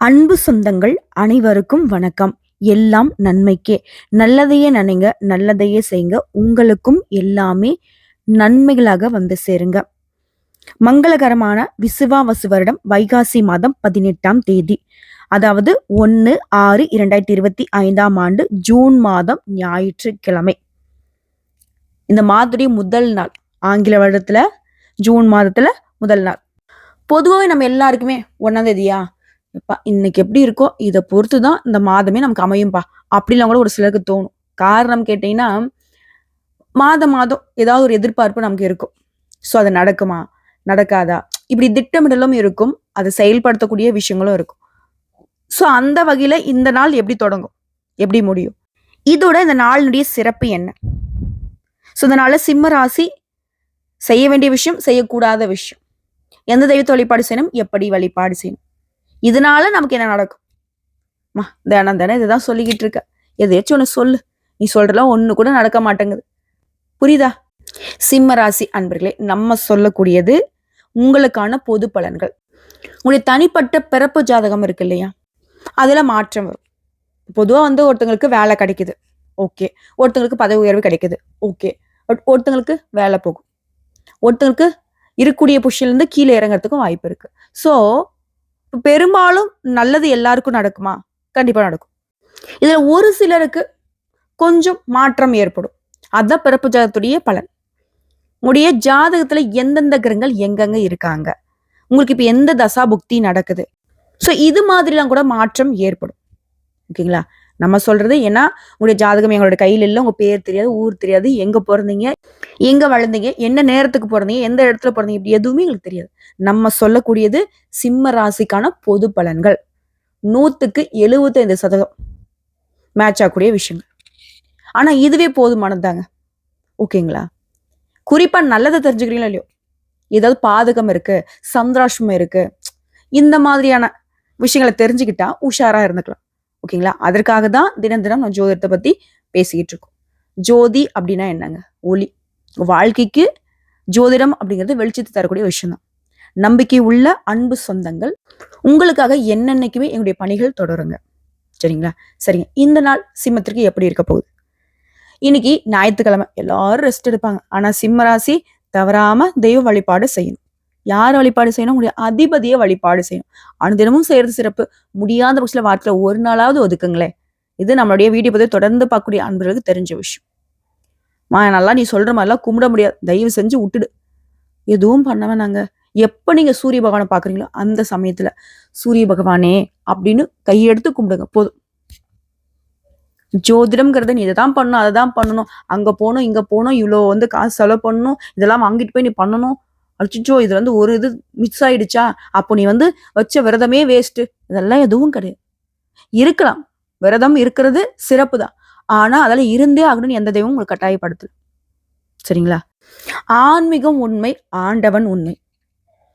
அன்பு சொந்தங்கள் அனைவருக்கும் வணக்கம். எல்லாம் நன்மைக்கே. நல்லதையே நினைங்க நல்லதையே செய்யுங்க உங்களுக்கும் எல்லாமே நன்மைகளாக வந்து சேருங்க. மங்களகரமான விசுவாவசு வருடம் வைகாசி மாதம் பதினெட்டாம் தேதி. அதாவது ஒன்று ஆறு இரண்டாயிரத்தி இருபத்தி ஐந்தாம் ஆண்டு ஜூன் மாதம் ஞாயிற்றுக்கிழமை. இந்த மாதத்துடைய முதல் நாள் ஆங்கில வருடத்துல ஜூன் மாதத்துல முதல் நாள். பொதுவாகவே நம்ம எல்லாருக்குமே ஒன்றாம் தேதியா? எப்பா இன்னைக்கு எப்படி இருக்கோ இதை பொறுத்து தான் இந்த மாதமே நமக்கு அமையும்பா அப்படிலாம் கூட ஒரு சிலருக்கு தோணும். காரணம் கேட்டீங்கன்னா மாதம் மாதம் ஏதாவது ஒரு எதிர்பார்ப்பு நமக்கு இருக்கும். ஸோ அது நடக்குமா? நடக்காதா? இப்படி திட்டமிடலும் இருக்கும் அதை செயல்படுத்தக்கூடிய விஷயங்களும் இருக்கும். ஸோ அந்த வகையில் இந்த நாள் எப்படி தொடங்கும்? எப்படி முடியும்? இதோட இந்த நாளினுடைய சிறப்பு என்ன? ஸோ இதனால சிம்ம ராசி செய்ய வேண்டிய விஷயம் செய்யக்கூடாத விஷயம். எந்த தெய்வத்தை வழிபாடு செய்யணும்? எப்படி வழிபாடு செய்யணும்? இதனால நமக்கு என்ன நடக்கும்? மா தினம் தினம் இதுதான் சொல்லிக்கிட்டு இருக்க. எதையாச்சும் ஒன்று சொல்லு. நீ சொல்றலாம் ஒன்று கூட நடக்க மாட்டேங்குது. புரியுதா? சிம்ம ராசி அன்பர்களே நம்ம சொல்லக்கூடியது உங்களுக்கான பொது பலன்கள். உங்களுடைய தனிப்பட்ட பிறப்பு ஜாதகம் இருக்கு இல்லையா? அதில் மாற்றம் வரும். பொதுவாக வந்து ஒருத்தங்களுக்கு வேலை கிடைக்குது. ஓகே. ஒருத்தங்களுக்கு பதவி உயர்வு கிடைக்குது. ஓகே. ஒருத்தங்களுக்கு வேலை போகும். ஒருத்தங்களுக்கு இருக்கக்கூடிய புஷில கீழே இறங்குறதுக்கும் வாய்ப்பு இருக்குது ஸோ பெரும்பாலும் நல்லது எல்லாருக்கும் நடக்குமா? கண்டிப்பா நடக்கும். இதுல ஒரு சிலருக்கு கொஞ்சம் மாற்றம் ஏற்படும். அதான் பிறப்பு ஜாதகத்துடைய பலன். உடைய ஜாதகத்துல எந்தெந்த கிரகங்கள் எங்கெங்க இருக்காங்க? உங்களுக்கு இப்ப எந்த தசா புக்தி நடக்குது? ஸோ இது மாதிரிலாம் கூட மாற்றம் ஏற்படும். ஓகேங்களா? நம்ம சொல்றது ஏன்னா உங்களுடைய ஜாதகம் எங்களோட கையில் இல்லை உங்க பேர் தெரியாது ஊர் தெரியாது எங்க பிறந்தீங்க எங்கே வளர்ந்தீங்க? என்ன நேரத்துக்கு பிறந்தீங்க எந்த இடத்துல பிறந்தீங்க இப்படி எதுவுமே எங்களுக்கு தெரியாது. நம்ம சொல்லக்கூடியது சிம்ம ராசிக்கான பொது பலன்கள். நூற்றுக்கு எழுபத்தைந்து சதவீதம் மேட்ச் ஆகக்கூடிய விஷயங்கள். ஆனால் இதுவே போதுமானதாங்க ஓகேங்களா? குறிப்பாக நல்லதை தெரிஞ்சுக்கிறீங்களா இல்லையோ? ஏதாவது பாதகம் இருக்கு சந்திராஷ்மம் இருக்கு இந்த மாதிரியான விஷயங்களை தெரிஞ்சுக்கிட்டா உஷாரா இருந்துக்கலாம். ஓகேங்களா? அதற்காக தான் தினம் தினம் நான் ஜோதிடத்தை பத்தி பேசிக்கிட்டு இருக்கோம். ஜோதி அப்படின்னா என்னங்க? ஒளி. வாழ்க்கைக்கு ஜோதிடம் அப்படிங்கிறது வெளிச்சத்தை தரக்கூடிய விஷயம் தான் நம்பிக்கை உள்ள அன்பு சொந்தங்கள். உங்களுக்காக என்னென்னைக்குமே எங்களுடைய பணிகள் தொடருங்க. சரிங்களா? சரிங்க. இந்த நாள் சிம்மத்திற்கு எப்படி இருக்க போகுது? இன்னைக்கு ஞாயிற்றுக்கிழமை. எல்லாரும் ரெஸ்ட் எடுப்பாங்க. ஆனால் சிம்ம ராசி தவறாம தெய்வ வழிபாடு செய்யணும். யார் வழிபாடு செய்யணும்? உங்களுடைய அதிபதியை வழிபாடு செய்யணும். அனுதினமும் செய்யறது சிறப்பு. முடியாத பட்சத்தில் வாரத்தில் ஒரு நாளாவது ஒதுக்குங்களேன். இது நம்மளுடைய வீடியோ பற்றி தொடர்ந்து பார்க்கக்கூடிய அன்பர்களுக்கு தெரிஞ்ச விஷயம். மா நல்லா நீ சொல்ற மாதிரிலாம் கும்பிட முடியாது. தயவு செஞ்சு விட்டுடு. எதுவும் பண்ண வேணாங்க. எப்ப நீங்க சூரிய பகவானை பாக்குறீங்களோ அந்த சமயத்துல சூரிய பகவானே அப்படின்னு கையெடுத்து கும்பிடுங்க. போதும். ஜோதிடம்ங்கிறத நீ இதை தான் பண்ணணும் அதை தான் பண்ணணும். அங்க போகணும் இங்க போகணும் இவ்வளோ வந்து காசு செலவு பண்ணணும் இதெல்லாம் வாங்கிட்டு போய் நீ பண்ணணும். அச்சோ இது வந்து ஒரு இது மிஸ் ஆயிடுச்சா? அப்போ நீ வந்து வச்ச விரதமே வேஸ்ட் இதெல்லாம் எதுவும் கிடையாது. இருக்கலாம். விரதம் இருக்கிறது சிறப்பு தான் ஆனால் அதெல்லாம் இருந்தே ஆகணும்னு எந்த தெய்வம் உங்களுக்கு கட்டாயப்படுத்தல. சரிங்களா? ஆன்மீகம் உண்மை ஆண்டவன் உண்மை.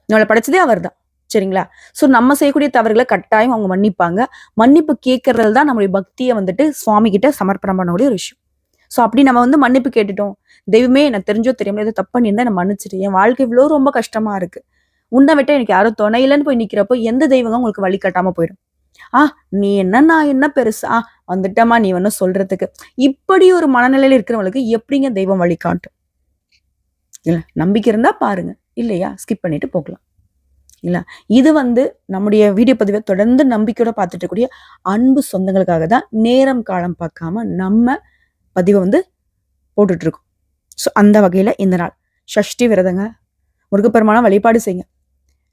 நம்மளை படைச்சதே அவர்தான். சரிங்களா? ஸோ நம்ம செய்யக்கூடிய தவறுகளை கட்டாயம் அவங்க மன்னிப்பாங்க. மன்னிப்பு கேட்கறது தான் நம்மளுடைய பக்தியை வந்துட்டு சுவாமி கிட்ட சமர்ப்பணம் பண்ணக்கூடிய ஒரு விஷயம். ஸோ அப்படி நம்ம வந்து மன்னிப்பு கேட்டுட்டோம். தெய்வமே நான் தெரிஞ்சோ தெரியாமல் ஏதோ தப்பு பண்ணியிருந்தா நான் மன்னிச்சிட்டு என் வாழ்க்கை இவ்வளோ ரொம்ப கஷ்டமா இருக்கு. உன்னை விட்ட எனக்கு யாரும் துணையிலன்னு போய் நிற்கிறப்போ எந்த தெய்வங்க உங்களுக்கு வழி கட்டாமல் போயிடும். ஆ நீ என்ன நான் என்ன பெருசா? ஆ வந்துட்டமா நீ ஒன்னும் சொல்றதுக்கு. இப்படி ஒரு மனநிலையில இருக்கிறவங்களுக்கு எப்படிங்க தெய்வம் வழிகாட்டும் இல்ல நம்பிக்கை இருந்தா பாருங்க. இல்லையா? ஸ்கிப் பண்ணிட்டு போகலாம். இல்ல இது வந்து நம்முடைய வீடியோ பதிவை தொடர்ந்து நம்பிக்கையோட பார்த்துட்டு கூடிய அன்பு சொந்தங்களுக்காக தான் நேரம் காலம் பார்க்காம நம்ம பதிவை வந்து போட்டுட்டு இருக்கோம். ஸோ அந்த வகையில இந்த நாள். சஷ்டி விரதங்க. முருகப்பெருமான வழிபாடு செய்யுங்க.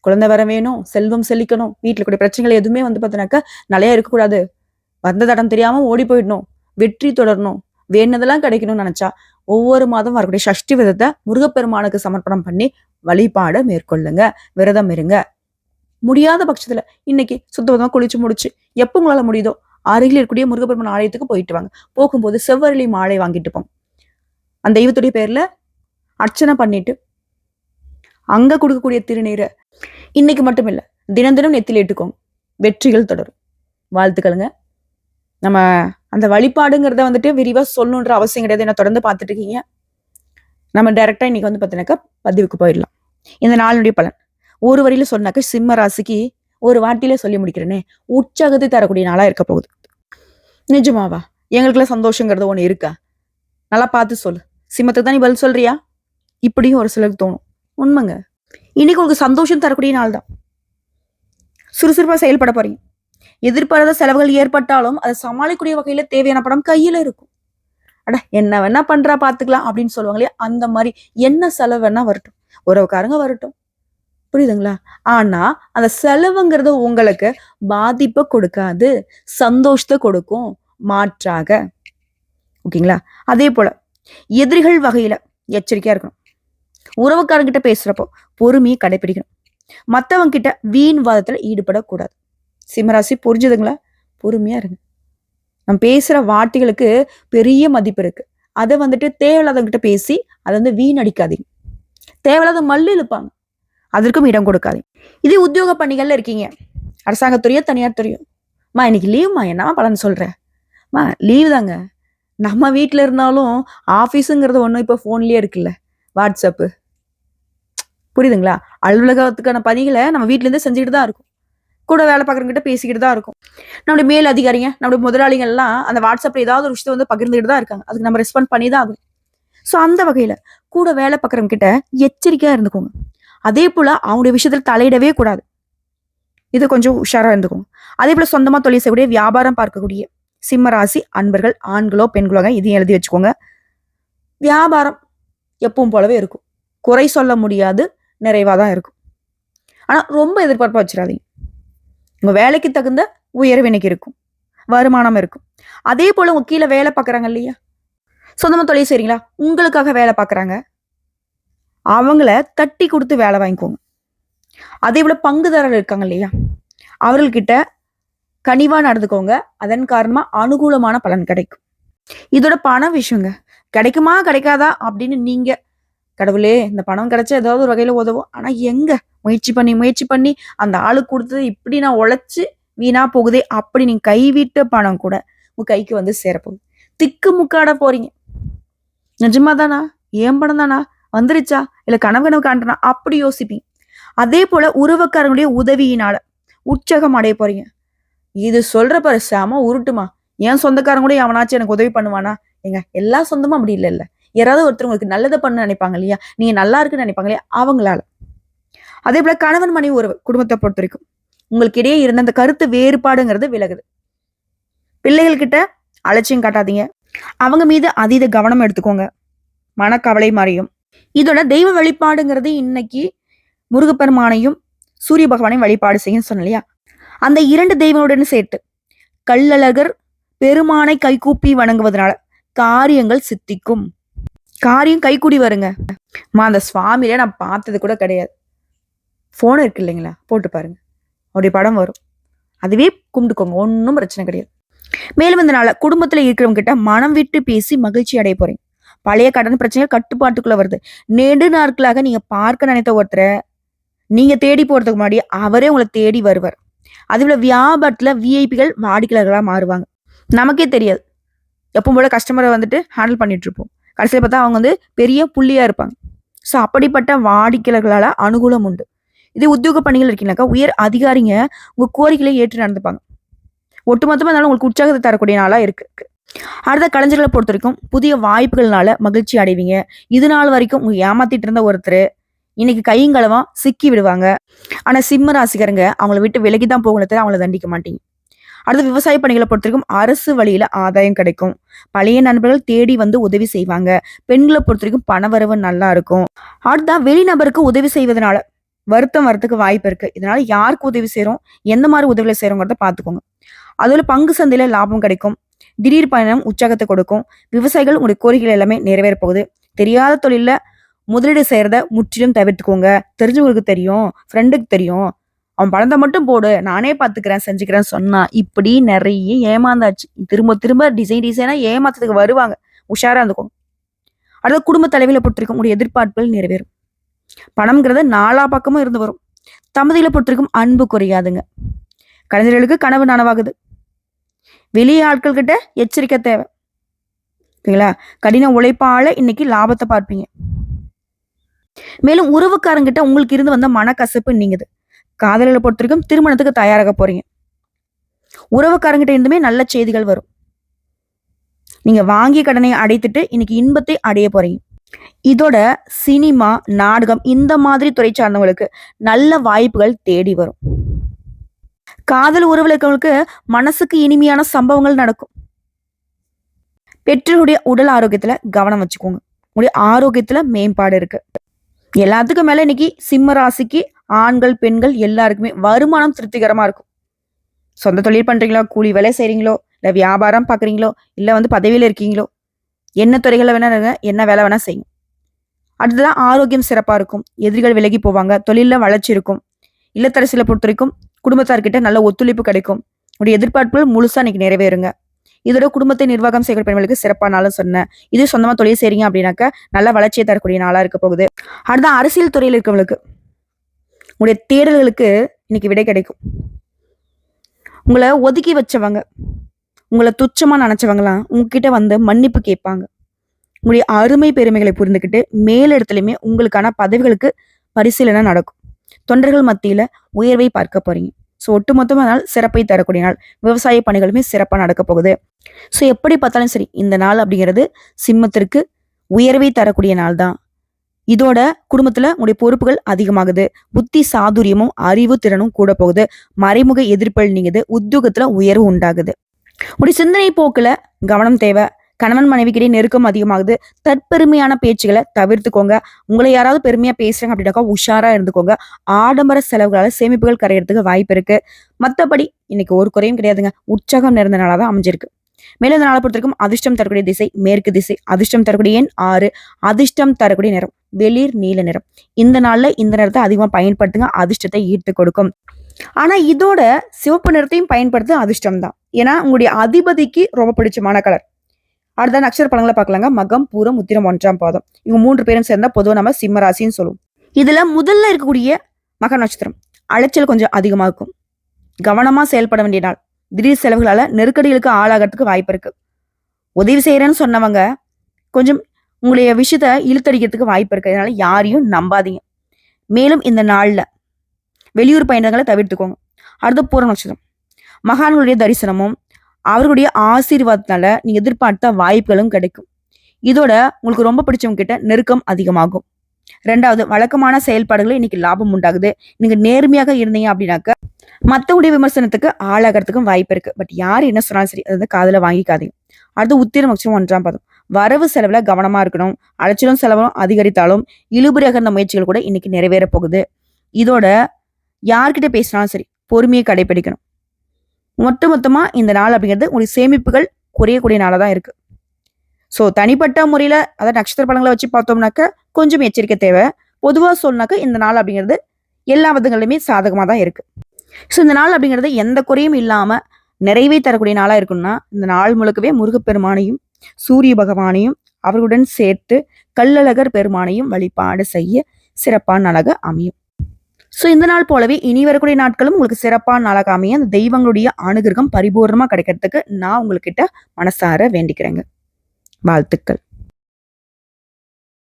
குழந்தை வர வேணும் செல்வம் செழிக்கணும் வீட்டில் கூடிய பிரச்சனைகள் எதுவுமே வந்து பார்த்தீங்கன்னாக்கா நிலையா இருக்கக்கூடாது வந்த தடம் தெரியாம ஓடி போயிடணும் வெற்றி தொடரணும் வேணுனதெல்லாம் கிடைக்கணும்னு நினைச்சா ஒவ்வொரு மாதம் வரக்கூடிய சஷ்டி விதத்தை முருகப்பெருமானுக்கு சமர்ப்பணம் பண்ணி வழிபாடு மேற்கொள்ளுங்க விரதம் இருங்க. முடியாத பட்சத்துல இன்னைக்கு சுத்தபத்தமாக குளிச்சு முடிச்சு எப்போ உங்களால முடியுதோ அருகில் இருக்கக்கூடிய முருகப்பெருமான் ஆலயத்துக்கு போயிட்டு வாங்க. போகும்போது செவ்வரளி மாலை வாங்கிட்டு போங்க. அந்த தெய்வத்துடைய பேரில் அர்ச்சனை பண்ணிட்டு அங்க கொடுக்கக்கூடிய திருநீரை இன்னைக்கு மட்டும் இல்ல தினம் தினம் நெத்தில இட்டுக்கோங்க. வெற்றிகள் தொடரும். வாழ்த்துக்களுங்க. நம்ம அந்த வழிபாடுங்கிறத வந்துட்டு விரிவா சொல்லணுன்ற அவசியம் கிடையாது. என்ன தொடர்ந்து பார்த்துட்டு இருக்கீங்க? நம்ம டைரக்டா இன்னைக்கு வந்து பார்த்தீங்கன்னாக்கா பதிவுக்கு போயிடலாம். இந்த நாளுடைய பலன். ஒரு வரியில சொன்னாக்க சிம்ம ராசிக்கு ஒரு வாட்டிலே சொல்லி முடிக்கிறேனே. உற்சாகத்தை தரக்கூடிய நாளா இருக்க போகுது. நிஜமாவா? எங்களுக்குலாம் சந்தோஷங்கிறது ஒண்ணு இருக்கா? நல்லா பார்த்து சொல்லு. சிம்மத்துக்கு தான் நீ பதில் சொல்றியா? இப்படியும் ஒரு சிலருக்கு தோணும். உண்மைங்க. இன்னைக்கு உங்களுக்கு சந்தோஷம் தரக்கூடிய நாள் தான். சுறுசுறுப்பா செயல்பட போறீங்க. எதிர்பாராத செலவுகள் ஏற்பட்டாலும் அதை சமாளிக்கக்கூடிய வகையில் தேவையான படம் கையில் இருக்கும். அட என்ன வேணா பண்றா பார்த்துக்கலாம் அப்படின்னு சொல்லுவாங்களே அந்த மாதிரி என்ன செலவு வேணா வரட்டும். உறவுக்காரங்க வரட்டும். புரியுதுங்களா? ஆனா அந்த செலவுங்கிறது உங்களுக்கு பாதிப்பை கொடுக்காது சந்தோஷத்தை கொடுக்கும் மாற்றாக. ஓகேங்களா? அதே போல எதிரிகள் வகையில எச்சரிக்கையா இருக்கணும். உறவுக்காரங்கிட்ட பேசுறப்போ பொறுமையை கடைபிடிக்கணும் மற்றவங்க கிட்ட வீண் வாதத்துல ஈடுபடக்கூடாது. சிம்மராசி புரிஞ்சுதுங்களா? பொறுமையா இருங்க. நம்ம பேசுற வார்த்தைகளுக்கு பெரிய மதிப்பு இருக்கு. அதை வந்துட்டு தேவையில்லாதவங்க கிட்ட பேசி அதை வந்து வீணடிக்காதீங்க. தேவையில்லாத மல்லு இழுப்பாங்க. அதற்கும் இடம் கொடுக்காதீங்க. இதே உத்தியோக பணிகள்ல இருக்கீங்க. அரசாங்கத்துறையோ தனியார் துறையோ. மா இன்னைக்கு லீவ்மா என்னமா பலன் சொல்றேன் மா லீவ் தாங்க. நம்ம வீட்டில் இருந்தாலும் ஆஃபீஸுங்கிறது ஒன்றும் இப்போ ஃபோன்லேயே இருக்குல்ல. வாட்ஸ்அப்பு. புரியுதுங்களா? அலுவலகத்துக்கான பணிகளை நம்ம வீட்டிலேருந்து செஞ்சுக்கிட்டு தான் இருக்கும். கூட வேலை பார்க்குறவங்கிட்ட பேசிக்கிட்டு தான் இருக்கும். நம்முடைய மேல் அதிகாரிங்க நம்முடைய முதலாளிகள்லாம் அந்த வாட்ஸ்அப்பில் ஏதாவது ஒரு விஷயத்தை வந்து பகிர்ந்துக்கிட்டு தான் இருக்காங்க. அதுக்கு நம்ம ரெஸ்பாண்ட் பண்ணி தான் ஆகும் ஸோ அந்த வகையில் கூட வேலை பார்க்குறவங்க கிட்ட எச்சரிக்கையாக இருந்துக்கோங்க. அதே போல் அவங்களுடைய விஷயத்தில் தலையிடவே கூடாது. இது கொஞ்சம் உஷாராக இருந்துக்கோங்க. அதே போல் சொந்தமாக தொழில் செய்யக்கூடிய வியாபாரம் பார்க்கக்கூடிய சிம்ம ராசி அன்பர்கள் ஆண்களோ பெண்களோ இதையும் எழுதி வச்சுக்கோங்க. வியாபாரம் எப்பவும் போலவே இருக்கும். குறை சொல்ல முடியாது. நிறைவாக தான் இருக்கும். ஆனால் ரொம்ப எதிர்பார்ப்பாக வச்சிடாதீங்க உங்கள் வேலைக்கு தகுந்த உயர்வு இருக்கும். வருமானம் இருக்கும். அதே போல் உங்கள் கீழே வேலை பார்க்குறாங்க இல்லையா? சொந்தமாக தொழில் செய்கிறீங்களா உங்களுக்காக வேலை பார்க்குறாங்க அவங்கள தட்டி கொடுத்து வேலை வாங்கிக்கோங்க. அதே போல் பங்குதாரர் இருக்காங்க இல்லையா? அவர்கள்கிட்ட கனிவாக நடந்துக்கோங்க. அதன் காரணமாக அனுகூலமான பலன் கிடைக்கும். இதோட பண விஷயங்க. கிடைக்குமா? கிடைக்காதா? அப்படின்னு நீங்கள் கடவுளே இந்த பணம் கிடைச்சா ஏதாவது ஒரு வகையில உதவும். ஆனா எங்க? முயற்சி பண்ணி முயற்சி பண்ணி அந்த ஆளுக்கு கொடுத்தது இப்படி நான் உழைச்சி வீணா போகுதே அப்படி நீ கைவிட்ட பணம் கூட உன் கைக்கு வந்து சேரப்போகுது. திக்கு முக்காட போறீங்க. நிஜமா தானா? ஏன் பணம் தானா? வந்துருச்சா? இல்லை கனவு கனவு காண்டனா அப்படி யோசிப்பீங்க. அதே போல உறவுக்காரங்களுடைய உதவியினால உற்சாகம் அடைய போறீங்க. இது சொல்ற பாரு செம உருட்டுமா? என் சொந்தக்காரங்க கூட அவனாச்சும் எனக்கு உதவி பண்ணுவானா? ஏங்க எல்லா சொந்தமும் அப்படி இல்லை இல்லை யாராவது ஒருத்தர் உங்களுக்கு நல்லதை பண்ண நினைப்பாங்க இல்லையா? நீங்க நல்லா இருக்குன்னு நினைப்பாங்க இல்லையா? அவங்களால. அதே போல கணவன் மனைவி உறவு குடும்பத்தை பொறுத்த வரைக்கும் உங்களுக்கு இடையே இருந்த அந்த கருத்து வேறுபாடுங்கிறது விலகுது. பிள்ளைகள் கிட்ட அலட்சியம் காட்டாதீங்க. அவங்க மீது அதீத கவனம் எடுத்துக்கோங்க. மனக்கவலை மறையும். இதோட தெய்வ வழிபாடுங்கிறது இன்னைக்கு முருகப்பெருமானையும் சூரிய பகவானையும் வழிபாடு செய்யும் சொன்னலையா இல்லையா? அந்த இரண்டு தெய்வங்களுடன் சேர்த்து கள்ளழகர் பெருமானை கைகூப்பி வணங்குவதனால காரியங்கள் சித்திக்கும். காரியம் கைக்கூடி வருங்க. மா அந்த சுவாமியில நான் பார்த்தது கூட கிடையாது. ஃபோன் இருக்கு இல்லைங்களா? போட்டு பாருங்க. அவருடைய படம் வரும். அதுவே கும்பிட்டுக்கோங்க. ஒன்றும் பிரச்சனை கிடையாது. மேலும் இந்த நாள குடும்பத்தில் இருக்கிறவங்க கிட்ட மனம் விட்டு பேசி மகிழ்ச்சி அடைய போறீங்க பழைய கடன் பிரச்சனைகள் கட்டுப்பாட்டுக்குள்ள வருது. நெடு நாட்களாக நீங்க பார்க்க நினைத்த ஒருத்தரை நீங்க தேடி போறதுக்கு முன்னாடி அவரே உங்களை தேடி வருவார். அதுல வியாபாரத்துல விஐபிகள் வாடிக்கையாளர்களாக மாறுவாங்க. நமக்கே தெரியாது. எப்பவும் போல கஸ்டமரை வந்துட்டு ஹேண்டில் பண்ணிட்டு இருப்போம். கடைசியில் பார்த்தா அவங்க வந்து பெரிய புள்ளியாக இருப்பாங்க. ஸோ அப்படிப்பட்ட வாடிக்கையாளர்களால் அனுகூலம் உண்டு. இதே உத்தியோக பணிகள் இருக்கீங்கனாக்கா உயர் அதிகாரிங்க உங்கள் கோரிக்கைகளை ஏற்று நடந்துப்பாங்க. ஒட்டுமொத்தமாக இருந்தாலும் உங்களுக்கு உற்சாகத்தை தரக்கூடிய நாளாக இருக்கு அடுத்த கலைஞர்களை பொறுத்த வரைக்கும் புதிய வாய்ப்புகள்னால மகிழ்ச்சி அடைவீங்க. இது நாள் வரைக்கும் உங்க ஏமாத்திட்டு இருந்த ஒருத்தர் இன்னைக்கு கையங்களவா சிக்கி விடுவாங்க. ஆனால் சிம்ம ராசிக்காரங்க அவங்கள விட்டு விலகி தான் போகல தவிர அவங்கள தண்டிக்க மாட்டீங்க. அடுத்து விவசாய பணிகளை பொறுத்த வரைக்கும் அரசு வழியில ஆதாயம் கிடைக்கும். பழைய நண்பர்கள் தேடி வந்து உதவி செய்வாங்க. பெண்களை பொறுத்த வரைக்கும் பணவரவு நல்லா இருக்கும். அடுத்தா வெளிநபருக்கு உதவி செய்வதனால வருத்தம் வரத்துக்கு வாய்ப்பு இருக்கு. இதனால யாருக்கு உதவி செய்கிறோம் எந்த மாதிரி உதவியில செய்கிறோங்கிறத பாத்துக்கோங்க அதுல பங்கு சந்தையில லாபம் கிடைக்கும். திடீர் பயணம் உற்சாகத்தை கொடுக்கும். விவசாயிகள் உங்களுடைய கோரிக்கைகள் எல்லாமே நிறைவேற போகுது. தெரியாத தொழிலில் முதலீடு செய்யறத முற்றிலும் தவிர்த்துக்கோங்க. தெரிஞ்சவங்களுக்கு தெரியும் ஃப்ரெண்டுக்கு தெரியும். அவன் பணத்தை மட்டும் போடு நானே பார்த்துக்கிறேன் செஞ்சுக்கிறேன் சொன்னான் இப்படி நிறைய ஏமாந்தாச்சு. திரும்ப திரும்ப டிசைன் டிசைனாக ஏமாத்ததுக்கு வருவாங்க. உஷாராக இருந்துக்கோங்க. அடுத்த குடும்ப தலைவியில் பொறுத்திருக்கும் உடைய எதிர்பார்ப்புகள் நிறைவேறும். பணம்ங்கிறது நாலா பக்கமும் இருந்து வரும். தம்பதியில் பொறுத்திருக்கும் அன்பு குறையாதுங்க. கலைஞர்களுக்கு கனவு நனவாகுது. வெளியே ஆட்கள் கிட்ட எச்சரிக்கை தேவை. ஓகேங்களா கடின உழைப்பால இன்னைக்கு லாபத்தை பார்ப்பீங்க. மேலும் உறவுக்காரங்கிட்ட உங்களுக்கு இருந்து வந்த மனக்கசப்பு நீங்குது. காதலில் பொறுத்த வரைக்கும் திருமணத்துக்கு தயாராக போறீங்க. உறவுக்காரங்கிட்ட இருந்துமே நல்ல செய்திகள் வரும். நீங்க வாங்கிய கடனை அடைத்துட்டு இன்னைக்கு இன்பத்தை அடைய போறீங்க. இதோட சினிமா நாடகம் இந்த மாதிரி துறை சார்ந்தவங்களுக்கு நல்ல வாய்ப்புகள் தேடி வரும். காதல் உறவுல இருக்கவங்களுக்கு மனசுக்கு இனிமையான சம்பவங்கள் நடக்கும். பெற்றோருடைய உடல் ஆரோக்கியத்துல கவனம் வச்சுக்கோங்க. உங்களுடைய ஆரோக்கியத்துல மேம்பாடு இருக்கு. எல்லாத்துக்கும் மேலே இன்னைக்கு சிம்ம ராசிக்கு ஆண்கள் பெண்கள் எல்லாருக்குமே வருமானம் திருப்திகரமாக இருக்கும். சொந்த தொழில் பண்ணுறீங்களோ கூலி வேலை செய்கிறீங்களோ இல்லை வியாபாரம் பார்க்குறீங்களோ இல்லை வந்து பதவியில் இருக்கீங்களோ என்ன துறைகளை வேணால் இருங்க என்ன வேலை வேணால் செய்யுங்க. அடுத்ததான் ஆரோக்கியம் சிறப்பாக இருக்கும். எதிரிகள் விலகி போவாங்க தொழிலில் வளர்ச்சி இருக்கும். இல்லத்தரசியில் பொறுத்த வரைக்கும் குடும்பத்தார்கிட்ட நல்ல ஒத்துழைப்பு கிடைக்கும். உடைய எதிர்பார்ப்புகள் முழுசாக இன்னைக்கு நிறைவேறுங்க. இதோட குடும்பத்தை நிர்வாகம் செய்கிற பெண்களுக்கு சிறப்பான நாளும் சொன்னேன். இது சொந்தமா தொழில் செய்றீங்க அப்படின்னாக்க நல்ல வளர்ச்சியை தரக்கூடிய நாளா இருக்க போகுது. அடுத்த அரசியல் துறையில் இருக்கவங்களுக்கு உங்களுடைய தேடல்களுக்கு இன்னைக்கு விடை கிடைக்கும். உங்களை ஒதுக்கி வச்சவங்க உங்களை துச்சமா நினைச்சவங்களாம் உங்ககிட்ட வந்து மன்னிப்பு கேட்பாங்க. உங்களுடைய அருமை பெருமைகளை புரிந்துக்கிட்டு மேலிடத்துலையுமே உங்களுக்கான பதவிகளுக்கு பரிசீலனை நடக்கும். தொண்டர்கள் மத்தியில உயர்வை பார்க்க போறீங்க. ஸோ ஒட்டுமொத்தமாக நாள் சிறப்பை தரக்கூடிய நாள். விவசாய பணிகளுமே சிறப்பாக நடக்க போகுது. ஸோ எப்படி பார்த்தாலும் சரி இந்த நாள் அப்படிங்கிறது சிம்மத்திற்கு உயர்வை தரக்கூடிய நாள் தான். இதோட குடும்பத்துல உங்களுடைய பொறுப்புகள் அதிகமாகுது. புத்தி சாதுரியமும் அறிவு திறனும் கூட போகுது. மறைமுக எதிர்ப்புகள் நீங்குது. உத்தியோகத்துல உயர்வு உண்டாகுது. உடைய சிந்தனை போக்குல கவனம் தேவை. கணவன் மனைவிக்கிடையே நெருக்கம் அதிகமாகுது. தற்பெருமையான பேச்சுகளை தவிர்த்துக்கோங்க. உங்களை யாராவது பெருமையா பேசுறாங்க அப்படின்னாக்கா உஷாரா இருந்துக்கோங்க. ஆடம்பர செலவுகளால் சேமிப்புகள் கரையிறதுக்கு வாய்ப்பு இருக்கு. மற்றபடி இன்னைக்கு ஒரு குறையும் கிடையாதுங்க. உற்சாகம் நிறைந்த நாளாக தான் அமைஞ்சிருக்கு. மேலும் இந்த நாளை பொறுத்திருக்கும் அதிர்ஷ்டம் தரக்கூடிய திசை மேற்கு திசை. அதிர்ஷ்டம் தரக்கூடிய எண் ஆறு. அதிர்ஷ்டம் தரக்கூடிய நிறம். வெளிர் நீல நிறம். இந்த நாள்ல இந்த நிறத்தை அதிகமாக பயன்படுத்துங்க. அதிர்ஷ்டத்தை ஈர்த்து கொடுக்கும். ஆனா இதோட சிவப்பு நிறத்தையும் பயன்படுத்த அதிர்ஷ்டம் தான் ஏன்னா உங்களுடைய அதிபதிக்கு ரொம்ப பிடிச்சமான கலர் அடுத்த நட்சத்திர பலங்களை பார்க்கலாங்க. மகம் பூரம் உத்திரம் ஒன்றாம் பாதம். இவங்க மூன்று பேரும் சேர்ந்தா பொதுவாக நம்ம சிம்ம ராசின்னு சொல்லுவோம். இதுல முதல்ல இருக்கக்கூடிய மக நட்சத்திரம். அலைச்சல் கொஞ்சம் அதிகமா இருக்கும். கவனமா செயல்பட வேண்டிய நாள். திடீர் செலவுகளால நெருக்கடிகளுக்கு ஆளாகிறதுக்கு வாய்ப்பு இருக்கு. உதவி செய்யறேன்னு சொன்னவங்க கொஞ்சம் உங்களுடைய விஷயத்த இழுத்தடிக்கிறதுக்கு வாய்ப்பு இருக்கு. அதனால யாரையும் நம்பாதீங்க. மேலும் இந்த நாளில் வெளியூர் பயணங்களை தவிர்த்துக்கோங்க. அடுத்த பூர நட்சத்திரம். மகான்களுடைய தரிசனமும் அவர்களுடைய ஆசீர்வாதத்தினால நீங்க எதிர்பார்த்த வாய்ப்புகளும் கிடைக்கும். இதோட உங்களுக்கு ரொம்ப பிடிச்சவங்க கிட்ட நெருக்கம் அதிகமாகும். ரெண்டாவது வழக்கமான செயல்பாடுகளை இன்னைக்கு லாபம் உண்டாகுது. நீங்க நேர்மையாக இருந்தீங்க அப்படின்னாக்க மத்தவங்களுடைய விமர்சனத்துக்கு ஆளாகிறதுக்கும் வாய்ப்பு இருக்கு. பட் யார் என்ன சொன்னாலும் சரி அது வந்து காதுல வாங்கிக்காதீங்க. அடுத்து உத்திரம் நட்சத்திரம் ஒன்றாம் பதம். வரவு செலவுல கவனமா இருக்கணும். அலைச்சலும் செலவும் அதிகரித்தாலும் இழுபறியாக இருந்த முயற்சிகள் கூட இன்னைக்கு நிறைவேற போகுது. இதோட யார்கிட்ட பேசினாலும் சரி பொறுமையை கடைபிடிக்கணும். மொத்த மொத்தமாக இந்த நாள் அப்படிங்கிறது உங்களுடைய சேமிப்புகள் குறையக்கூடிய நாளாக தான் இருக்குது ஸோ தனிப்பட்ட முறையில் அதாவது நட்சத்திர பழங்களை வச்சு பார்த்தோம்னாக்க கொஞ்சம் எச்சரிக்கை தேவை. பொதுவாக சொன்னாக்க இந்த நாள் அப்படிங்கிறது எல்லா விதங்களிலுமே சாதகமாக தான் இருக்குது ஸோ இந்த நாள் அப்படிங்கிறது எந்த குறையும் இல்லாமல் நிறைவே தரக்கூடிய நாளாக இருக்கும்னா இந்த நாள் முழுக்கவே முருகப்பெருமானையும் சூரிய பகவானையும் அவர்களுடன் சேர்த்து கள்ளழகர் பெருமானையும் வழிபாடு செய்ய சிறப்பான நாளாக அமையும். ஸோ இந்த நாள் போலவே இனி வரக்கூடிய நாட்களும் உங்களுக்கு சிறப்பான நாளாக அமைய அந்த தெய்வங்களுடைய அனுகிரகம் பரிபூர்ணமாக கிடைக்கிறதுக்கு நான் உங்கள்கிட்ட மனசார வேண்டிக்கிறேங்க. வாழ்த்துக்கள்.